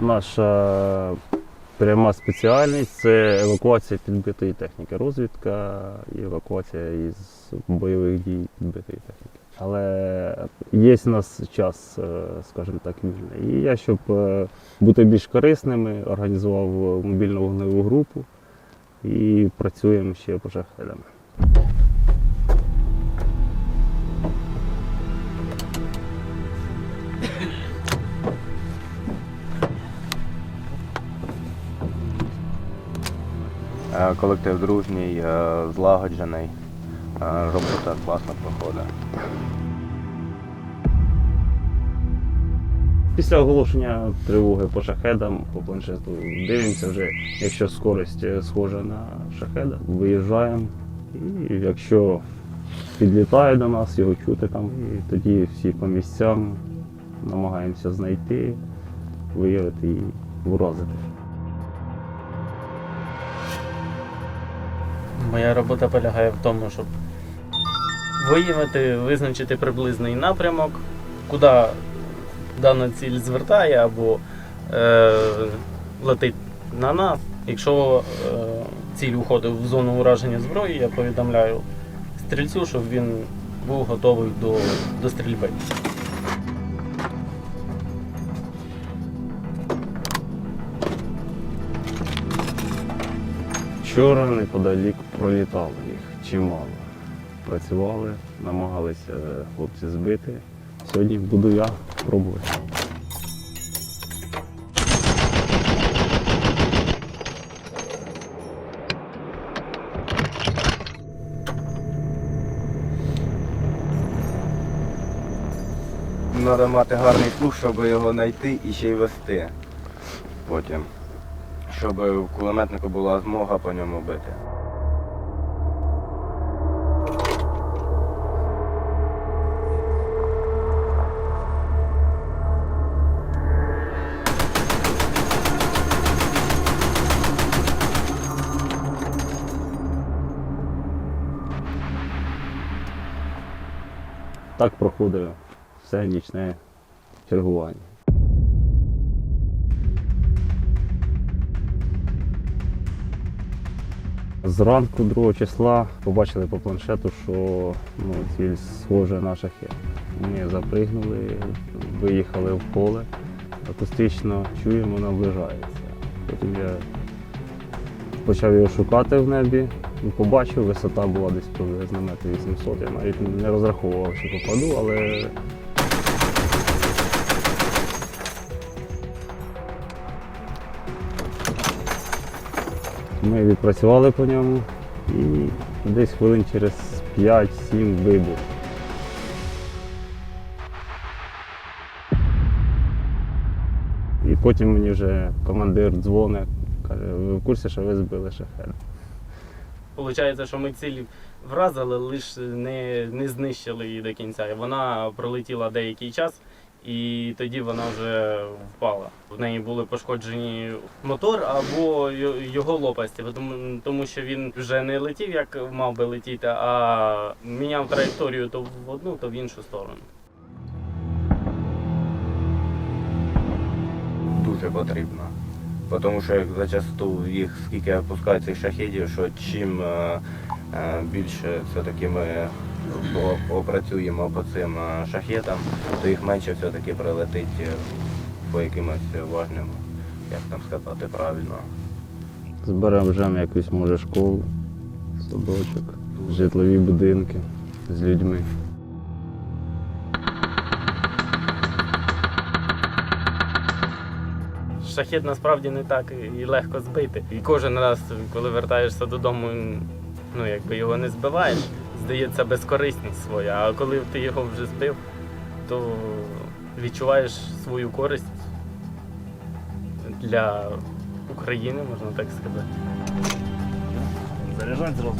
Наша пряма спеціальність це евакуація підбитої техніки, розвідка і евакуація із бойових дій підбитої техніки. Але є у нас час, е, скажімо так, вільний. І я, щоб е, бути більш корисними, організував мобільну вогневу групу і працюємо ще по Колектив дружній, е, злагоджений, е, робота класно проходить. Після оголошення тривоги по шахедам, по планшету дивимося вже, якщо скорість е, схожа на шахеда, виїжджаємо. І якщо підлітає до нас, його чути там, і тоді всі по місцям намагаємося знайти, виявити і вразити. Моя робота полягає в тому, щоб виявити, визначити приблизний напрямок, куди дана ціль звертає або е, летить на нас. Якщо е, ціль уходить в зону ураження зброї, я повідомляю стрільцю, щоб він був готовий до, до стрільби. Вчора неподалік пролітало їх чимало. Працювали, намагалися хлопці збити. Сьогодні буду я пробувати. Треба мати гарний слух, щоб його знайти і ще й вести потім. Щоб у кулеметнику була змога по ньому бити. Так проходить все нічне чергування. Зранку 2 числа побачили по планшету, що ну, ціль схожа на шахет. Ми запригнули, виїхали в поле, акустично чуємо, наближається. Потім я почав його шукати в небі, і побачив, висота була десь приблизно метр 800. Я навіть не розраховував, що попаду, але Ми відпрацювали по ньому і десь хвилин через 5-7 вибух. І потім мені вже командир дзвонить, каже, ви в курсі, що ви збили шахет. Получається, що ми ціль вразили, лише не, не знищили її до кінця. Вона пролетіла деякий час, і тоді вона вже впала. В неї були пошкоджені мотор або його лопасті, тому, що він вже не летів, як мав би летіти, а міняв траєкторію то в одну, то в іншу сторону. Дуже потрібно. Тому що як зачасту їх скільки опускають цих шахедів, що чим е, е, більше все-таки ми попрацюємо по цим е, шахетам, то їх менше все-таки прилетить е, по якимось важним, як там сказати правильно. Збережемо якусь, може, школу, садочок, житлові будинки з людьми. Шахет насправді не так і легко збити. І кожен раз, коли вертаєшся додому, ну якби його не збиваєш, здається безкорисність своя. А коли ти його вже збив, то відчуваєш свою користь для України, можна так сказати. Заряджай зразу.